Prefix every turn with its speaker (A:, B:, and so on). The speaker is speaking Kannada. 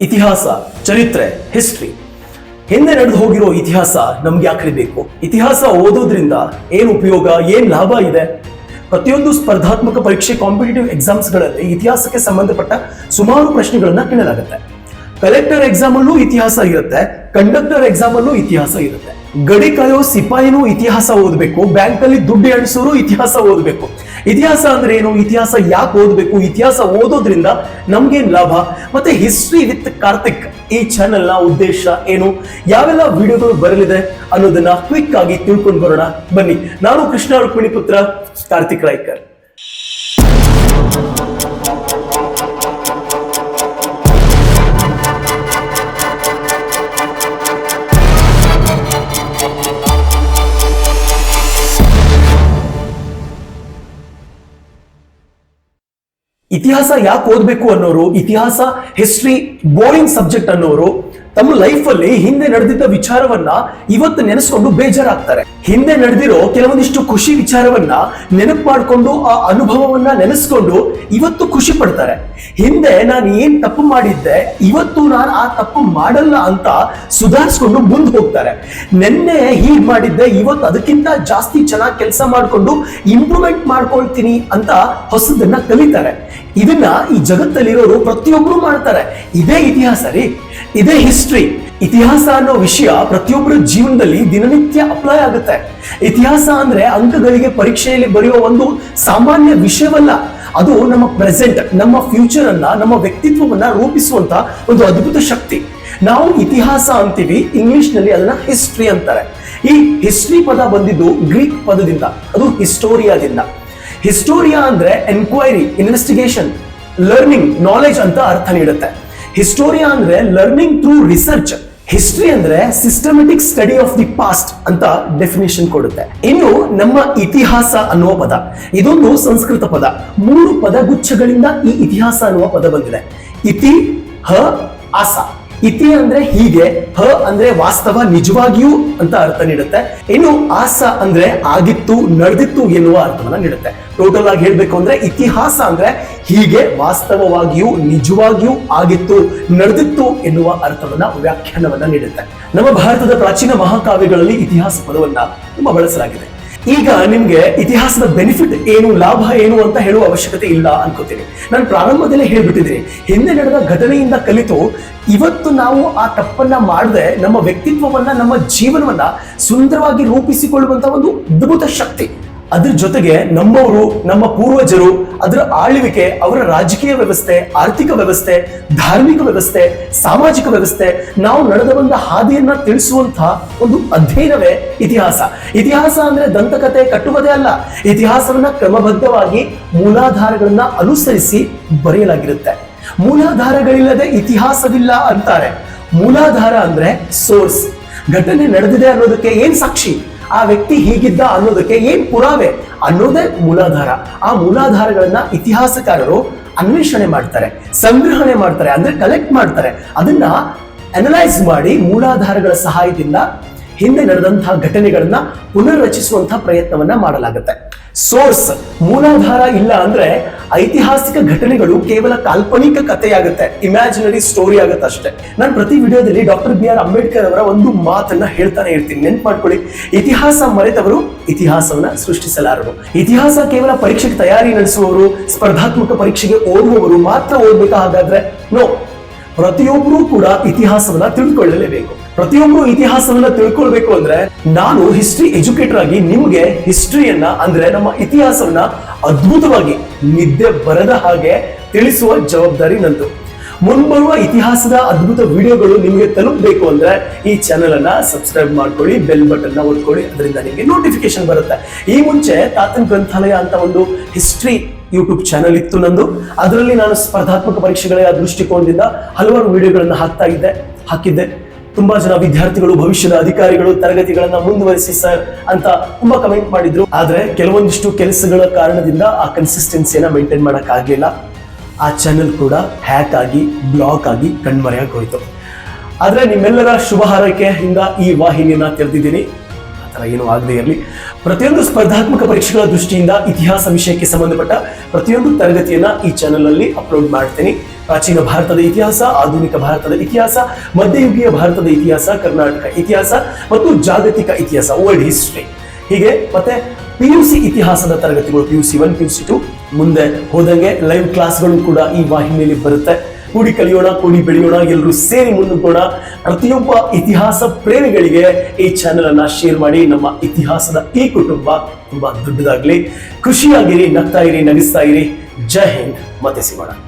A: ಇತಿಹಾಸ, ಚರಿತ್ರೆ ಹಿಸ್ಟ್ರಿ ಹಿಂದೆ ನಡೆದು ಹೋಗಿರೋ ಇತಿಹಾಸ ನಮ್ಗೆ ಯಾಕ್ರಿ ಬೇಕು? ಇತಿಹಾಸ ಓದೋದ್ರಿಂದ ಏನ್ ಉಪಯೋಗ, ಏನ್ ಲಾಭ ಇದೆ? ಪ್ರತಿಯೊಂದು ಸ್ಪರ್ಧಾತ್ಮಕ ಪರೀಕ್ಷೆ ಕಾಂಪಿಟೇಟಿವ್ ಎಕ್ಸಾಮ್ಸ್ಗಳಲ್ಲಿ ಇತಿಹಾಸಕ್ಕೆ ಸಂಬಂಧಪಟ್ಟ ಸುಮಾರು ಪ್ರಶ್ನೆಗಳನ್ನ ಕೇಳಲಾಗುತ್ತೆ. ಕಲೆಕ್ಟರ್ ಎಕ್ಸಾಮಲ್ಲೂ ಇತಿಹಾಸ ಇರುತ್ತೆ ಕಂಡಕ್ಟರ್ ಎಕ್ಸಾಮಲ್ಲೂ ಇತಿಹಾಸ ಇರುತ್ತೆ. ಗಡಿ ಕಾಯೋ ಸಿಪಾಯಿನೂ ಇತಿಹಾಸ ಓದಬೇಕು ಬ್ಯಾಂಕಲ್ಲಿ ದುಡ್ಡು ಎಣಿಸೋರು ಇತಿಹಾಸ ಓದಬೇಕು. ಇತಿಹಾಸ ಅಂದ್ರೆ ಏನು? ಇತಿಹಾಸ ಯಾಕೆ ಓದಬೇಕು? ಇತಿಹಾಸ ಓದೋದ್ರಿಂದ ನಮ್ಗೇನ್ ಲಾಭ? ಮತ್ತೆ ಹಿಸ್ಟ್ರಿ ವಿತ್ ಕಾರ್ತಿಕ್ ಈ ಚಾನೆಲ್ನ ಉದ್ದೇಶ ಏನು? ಯಾವೆಲ್ಲ ವಿಡಿಯೋಗಳು ಬರಲಿದೆ ಅನ್ನೋದನ್ನ ಕ್ವಿಕ್ ಆಗಿ ತಿಳ್ಕೊಂಡು ಬರೋಣ. ಬನ್ನಿ, ನಾನು ಕೃಷ್ಣ ರುಕ್ಮಿಣಿ ಪುತ್ರ, ಕಾರ್ತಿಕ್ ರಾಯ್ಕರ್. ಇತಿಹಾಸ ಯಾಕೆ ಓದಬೇಕು ಅನ್ನೋರು ಇತಿಹಾಸ ಹಿಸ್ಟ್ರಿ ಬೋರಿಂಗ್ ಸಬ್ಜೆಕ್ಟ್ ಅನ್ನೋರು ತಮ್ಮ ಲೈಫ್ ಅಲ್ಲಿ ಹಿಂದೆ ನಡೆದಿದ್ದ ವಿಚಾರವನ್ನ ಇವತ್ತು ನೆನೆಸ್ಕೊಂಡು ಬೇಜಾರಾಗ್ತಾರೆ. ಹಿಂದೆ ನಡೆದಿರೋ ಕೆಲವೊಂದಿಷ್ಟು ಖುಷಿ ವಿಚಾರವನ್ನ ನೆನಪು ಮಾಡಿಕೊಂಡು ಆ ಅನುಭವವನ್ನ ನೆನೆಸ್ಕೊಂಡು ಇವತ್ತು ಖುಷಿ ಪಡ್ತಾರೆ. ಹಿಂದೆ ನಾನು ಏನ್ ತಪ್ಪು ಮಾಡಿದ್ದೆ, ಇವತ್ತು ನಾನು ಆ ತಪ್ಪು ಮಾಡಲ್ಲ ಅಂತ ಸುಧಾರಿಸ್ಕೊಂಡು ಮುಂದೆ ಹೋಗ್ತಾರೆ. ನಿನ್ನೆ ಹೀಗ್ ಮಾಡಿದ್ದೆ, ಇವತ್ತು ಅದಕ್ಕಿಂತ ಜಾಸ್ತಿ ಚೆನ್ನಾಗಿ ಕೆಲಸ ಮಾಡ್ಕೊಂಡು ಇಂಪ್ರೂವ್ಮೆಂಟ್ ಮಾಡ್ಕೊಳ್ತೀನಿ ಅಂತ ಹೊಸದನ್ನ ಕಲಿತಾರೆ. ಇದನ್ನ ಈ ಜಗತ್ತಲ್ಲಿರೋರು ಪ್ರತಿಯೊಬ್ರು ಮಾಡ್ತಾರೆ. ಇದೇ ಇತಿಹಾಸ ರೀ. ಇದೇ ಹಿಸ್ಟ್ರಿ ಇತಿಹಾಸ ಅನ್ನೋ ವಿಷಯ ಪ್ರತಿಯೊಬ್ಬರ ಜೀವನದಲ್ಲಿ ದಿನನಿತ್ಯ ಅಪ್ಲೈ ಆಗುತ್ತೆ. ಇತಿಹಾಸ ಅಂದ್ರೆ ಅಂಕಗಳಿಗೆ ಪರೀಕ್ಷೆಯಲ್ಲಿ ಬರೆಯುವ ಒಂದು ಸಾಮಾನ್ಯ ವಿಷಯವಲ್ಲ. ಅದು ನಮ್ಮ ಪ್ರೆಸೆಂಟ್ ನಮ್ಮ ಫ್ಯೂಚರ್ ಅನ್ನ, ನಮ್ಮ ವ್ಯಕ್ತಿತ್ವವನ್ನ ರೂಪಿಸುವಂತ ಒಂದು ಅದ್ಭುತ ಶಕ್ತಿ. ನಾವು ಇತಿಹಾಸ ಅಂತೀವಿ ಇಂಗ್ಲಿಷ್ನಲ್ಲಿ ಅದನ್ನ ಹಿಸ್ಟ್ರಿ ಅಂತಾರೆ. ಈ ಹಿಸ್ಟ್ರಿ ಪದ ಬಂದಿದ್ದು ಗ್ರೀಕ್ ಪದದಿಂದ, ಅದು ಹಿಸ್ಟೋರಿಯಾದಿಂದ ಹಿಸ್ಟೋರಿಯಾ ಅಂದ್ರೆ ಎನ್ಕ್ವೈರಿ ಇನ್ವೆಸ್ಟಿಗೇಷನ್ ಲರ್ನಿಂಗ್ ನಾಲೆಜ್ ಅಂತ ಅರ್ಥ ನೀಡುತ್ತೆ. ಹಿಸ್ಟೋರಿಯಾ ಅಂದ್ರೆ ಲರ್ನಿಂಗ್ ಥ್ರೂ ರಿಸರ್ಚ್ ಹಿಸ್ಟ್ರಿ ಅಂದ್ರೆ systematic study of the past ಅಂತ ಡೆಫಿನೇಷನ್ ಕೊಡುತ್ತೆ. ಇನ್ನು ನಮ್ಮ ಇತಿಹಾಸ ಅನ್ನುವ ಪದ. ಇದೊಂದು ಸಂಸ್ಕೃತ ಪದ. ಮೂರು ಪದಗುಚ್ಛಗಳಿಂದ ಈ ಇತಿಹಾಸ ಅನ್ನುವ ಪದ ಬಂದಿದೆ. ಇತಿ, ಹ ಆಸ ಇತಿ ಅಂದ್ರೆ ಹೀಗೆ, ಹ ಅಂದ್ರೆ ವಾಸ್ತವ ನಿಜವಾಗಿಯೂ ಅಂತ ಅರ್ಥ ನೀಡುತ್ತೆ. ಇನ್ನು ಆಸ ಅಂದ್ರೆ ಆಗಿತ್ತು, ನಡೆದಿತ್ತು ಎನ್ನುವ ಅರ್ಥವನ್ನ ನೀಡುತ್ತೆ. ಟೋಟಲ್ ಆಗಿ ಹೇಳ್ಬೇಕು ಅಂದ್ರೆ ಇತಿಹಾಸ ಅಂದ್ರೆ ಹೀಗೆ ವಾಸ್ತವವಾಗಿಯೂ, ನಿಜವಾಗಿಯೂ ಆಗಿತ್ತು, ನಡೆದಿತ್ತು ಎನ್ನುವ ಅರ್ಥವನ್ನ, ವ್ಯಾಖ್ಯಾನವನ್ನ ನೀಡುತ್ತೆ. ನಮ್ಮ ಭಾರತದ ಪ್ರಾಚೀನ ಮಹಾಕಾವ್ಯಗಳಲ್ಲಿ ಇತಿಹಾಸ ಪದವನ್ನ ತುಂಬಾ ಬಳಸಲಾಗಿದೆ. ಈಗ ನಿಮ್ಗೆ ಇತಿಹಾಸದ ಬೆನಿಫಿಟ್ ಏನು, ಲಾಭ ಏನು ಅಂತ ಹೇಳುವ ಅವಶ್ಯಕತೆ ಇಲ್ಲ ಅನ್ಕೋತೀನಿ. ನಾನು ಪ್ರಾರಂಭದಲ್ಲೇ ಹೇಳ್ಬಿಟ್ಟಿದ್ದೀನಿ. ಹಿಂದೆ ನಡೆದ ಘಟನೆಯಿಂದ ಕಲಿತು ಇವತ್ತು ನಾವು ಆ ತಪ್ಪನ್ನ ಮಾಡದೆ ನಮ್ಮ ವ್ಯಕ್ತಿತ್ವವನ್ನ, ನಮ್ಮ ಜೀವನವನ್ನ ಸುಂದರವಾಗಿ ರೂಪಿಸಿಕೊಳ್ಳುವಂತ ಒಂದು ಅದ್ಭುತ ಶಕ್ತಿ. ಅದ್ರ ಜೊತೆಗೆ ನಮ್ಮವರು, ನಮ್ಮ ಪೂರ್ವಜರು, ಅದರ ಆಳ್ವಿಕೆ, ಅವರ ರಾಜಕೀಯ ವ್ಯವಸ್ಥೆ, ಆರ್ಥಿಕ ವ್ಯವಸ್ಥೆ, ಧಾರ್ಮಿಕ ವ್ಯವಸ್ಥೆ, ಸಾಮಾಜಿಕ ವ್ಯವಸ್ಥೆ, ನಾವು ನಡೆದ ಬಂದ ಹಾದಿಯನ್ನ ತಿಳಿಸುವಂತಹ ಒಂದು ಅಧ್ಯಯನವೇ ಇತಿಹಾಸ. ಇತಿಹಾಸ ಅಂದ್ರೆ ದಂತಕತೆ ಕಟ್ಟುವುದೇ ಅಲ್ಲ. ಇತಿಹಾಸವನ್ನ ಕ್ರಮಬದ್ಧವಾಗಿ ಮೂಲಾಧಾರಗಳನ್ನ ಅನುಸರಿಸಿ ಬರೆಯಲಾಗಿರುತ್ತೆ. ಮೂಲಾಧಾರಗಳಿಲ್ಲದೆ ಇತಿಹಾಸವಿಲ್ಲ ಅಂತಾರೆ. ಮೂಲಾಧಾರ ಅಂದ್ರೆ ಸೋರ್ಸ್. ಘಟನೆ ನಡೆದಿದೆ ಅನ್ನೋದಕ್ಕೆ ಏನ್ ಸಾಕ್ಷಿ? ಆ ವ್ಯಕ್ತಿ ಹೀಗಿದ್ದ ಅನ್ನೋದಕ್ಕೆ ಏನ್ ಪುರಾವೆ ಅನ್ನೋದೇ ಮೂಲಾಧಾರ. ಆ ಮೂಲಾಧಾರಗಳನ್ನ ಇತಿಹಾಸಕಾರರು ಅನ್ವೇಷಣೆ ಮಾಡ್ತಾರೆ, ಸಂಗ್ರಹಣೆ ಮಾಡ್ತಾರೆ, ಅಂದ್ರೆ ಕಲೆಕ್ಟ್ ಮಾಡ್ತಾರೆ. ಅದನ್ನ ಅನಲೈಸ್ ಮಾಡಿ ಮೂಲಾಧಾರಗಳ ಸಹಾಯದಿಂದ ಹಿಂದೆ ನಡೆದಂತಹ ಘಟನೆಗಳನ್ನ ಪುನರ್ರಚಿಸುವಂತಹ ಪ್ರಯತ್ನವನ್ನ ಮಾಡಲಾಗುತ್ತೆ. ಸೋರ್ಸ್ ಮೂಲಾಧಾರ ಇಲ್ಲ ಅಂದ್ರೆ ಐತಿಹಾಸಿಕ ಘಟನೆಗಳು ಕೇವಲ ಕಾಲ್ಪನಿಕ ಕಥೆಯಾಗುತ್ತೆ ಇಮ್ಯಾಜಿನರಿ ಸ್ಟೋರಿ ಆಗುತ್ತೆ ಅಷ್ಟೇ. ನಾನು ಪ್ರತಿ ವಿಡಿಯೋದಲ್ಲಿ ಡಾಕ್ಟರ್ ಬಿ ಆರ್ ಅಂಬೇಡ್ಕರ್ ಅವರ ಒಂದು ಮಾತನ್ನ ಹೇಳ್ತಾನೆ ಇರ್ತೀನಿ. ನೆನ್ಪು ಮಾಡ್ಕೊಳ್ಳಿ ಇತಿಹಾಸ ಮರೆತವರು ಇತಿಹಾಸವನ್ನ ಸೃಷ್ಟಿಸಲಾರರು. ಇತಿಹಾಸ ಕೇವಲ ಪರೀಕ್ಷೆಗೆ ತಯಾರಿ ನಡೆಸುವವರು, ಸ್ಪರ್ಧಾತ್ಮಕ ಪರೀಕ್ಷೆಗೆ ಓದುವವರು ಮಾತ್ರ ಓದ್ಬೇಕಾ ಹಾಗಾದ್ರೆ ನೋ ಪ್ರತಿಯೊಬ್ಬರೂ ಕೂಡ ಇತಿಹಾಸವನ್ನ ತಿಳ್ಕೊಳ್ಳಲೇಬೇಕು. ಪ್ರತಿಯೊಬ್ಬರು ಇತಿಹಾಸವನ್ನ ತಿಳ್ಕೊಳ್ಬೇಕು ಅಂದ್ರೆ ನಾನು ಹಿಸ್ಟ್ರಿ ಎಜುಕೇಟರ್ ಆಗಿ ನಿಮ್ಗೆ ಹಿಸ್ಟ್ರಿಯನ್ನ ಅಂದ್ರೆ ನಮ್ಮ ಇತಿಹಾಸವನ್ನ ಅದ್ಭುತವಾಗಿ ನಿದ್ದೆ ಬರದ ಹಾಗೆ ತಿಳಿಸುವ ಜವಾಬ್ದಾರಿ ನಂದು. ಮುಂಬರುವ ಇತಿಹಾಸದ ಅದ್ಭುತ ವಿಡಿಯೋಗಳು ನಿಮಗೆ ತಲುಪಬೇಕು ಅಂದ್ರೆ ಈ ಚಾನೆಲ್ ಅನ್ನ ಸಬ್ಸ್ಕ್ರೈಬ್ ಮಾಡ್ಕೊಳ್ಳಿ ಬೆಲ್ ಬಟನ್ನ ಒತ್ಕೊಳ್ಳಿ, ಅದರಿಂದ ನಿಮಗೆ ನೋಟಿಫಿಕೇಶನ್ ಬರುತ್ತೆ. ಈ ಮುಂಚೆ ತಾತನ್ ಗ್ರಂಥಾಲಯ ಅಂತ ಒಂದು ಹಿಸ್ಟ್ರಿ ಯೂಟ್ಯೂಬ್ ಚಾನೆಲ್ ಇತ್ತು ನಂದು. ಅದರಲ್ಲಿ ನಾನು ಸ್ಪರ್ಧಾತ್ಮಕ ಪರೀಕ್ಷೆಗಳ ದೃಷ್ಟಿಕೋನದಿಂದ ಹಲವಾರು ವಿಡಿಯೋಗಳನ್ನ ಹಾಕ್ತಾ ಇದ್ದೆ, ಹಾಕಿದ್ದೆ. ತುಂಬಾ ಜನ ವಿದ್ಯಾರ್ಥಿಗಳು, ಭವಿಷ್ಯದ ಅಧಿಕಾರಿಗಳು ತರಗತಿಗಳನ್ನ ಮುಂದುವರಿಸಿ ಸರ್ ಅಂತ ತುಂಬಾ ಕಮೆಂಟ್ ಮಾಡಿದ್ರು. ಆದ್ರೆ ಕೆಲವೊಂದಿಷ್ಟು ಕೆಲಸಗಳ ಕಾರಣದಿಂದ ಆ ಕನ್ಸಿಸ್ಟೆನ್ಸಿಯನ್ನ ಮೇಂಟೈನ್ ಮಾಡಕ್ ಆಗ್ಲಿಲ್ಲ. ಆ ಚಾನೆಲ್ ಕೂಡ ಹ್ಯಾಕ್ ಆಗಿ ಬ್ಲಾಕ್ ಆಗಿ ಕಣ್ಮರೆಯಾಗಿ ಹೋಯ್ತು. ಆದ್ರೆ ನಿಮ್ಮೆಲ್ಲರ ಶುಭ ಹಾರೈಕೆಯಿಂದ ಈ ವಾಹಿನಿಯನ್ನ ತೆರೆದಿದ್ದೀನಿ. ಆ ಥರ ಏನೂ ಆಗದೇ ಇರಲಿ. ಪ್ರತಿಯೊಂದು ಸ್ಪರ್ಧಾತ್ಮಕ ಪರೀಕ್ಷೆಗಳ ದೃಷ್ಟಿಯಿಂದ ಇತಿಹಾಸ ವಿಷಯಕ್ಕೆ ಸಂಬಂಧಪಟ್ಟ ಪ್ರತಿಯೊಂದು ತರಗತಿಯನ್ನ ಈ ಚಾನೆಲ್ ಅಲ್ಲಿ ಅಪ್ಲೋಡ್ ಮಾಡ್ತೀನಿ. ಪ್ರಾಚೀನ ಭಾರತದ ಇತಿಹಾಸ, ಆಧುನಿಕ ಭಾರತದ ಇತಿಹಾಸ, ಮಧ್ಯಯುಗೀಯ ಭಾರತದ ಇತಿಹಾಸ, ಕರ್ನಾಟಕ ಇತಿಹಾಸ ಮತ್ತು ಜಾಗತಿಕ ಇತಿಹಾಸ ವರ್ಲ್ಡ್ ಹಿಸ್ಟ್ರಿ ಹೀಗೆ ಮತ್ತೆ ಪಿ ಯು ಸಿ ಇತಿಹಾಸದ ತರಗತಿಗಳು P U C one P U C two ಮುಂದೆ ಹೋದಂಗೆ ಲೈವ್ ಕ್ಲಾಸ್ಗಳು ಕೂಡ ಈ ವಾಹಿನಿಯಲ್ಲಿ ಬರುತ್ತೆ. ಕೂಡಿ ಕಲಿಯೋಣ, ಕೂಡಿ ಬೆಳೆಯೋಣ, ಎಲ್ಲರೂ ಸೇರಿ ಮುನ್ನುಗ್ಗೋಣ ಪ್ರತಿಯೊಬ್ಬ ಇತಿಹಾಸ ಪ್ರೇಮಿಗಳಿಗೆ ಈ ಚಾನೆಲ್ ಅನ್ನ ಶೇರ್ ಮಾಡಿ. ನಮ್ಮ ಇತಿಹಾಸದ ಈ ಕುಟುಂಬ ತುಂಬಾ ದೊಡ್ಡದಾಗ್ಲಿ. ಖುಷಿಯಾಗಿರಿ ನಗ್ತಾ ಇರಿ, ನಗಿಸ್ತಾ ಇರಿ. ಜೈ ಹಿಂದ್. ಮತ್ತೆ ಸಿಗೋಣ.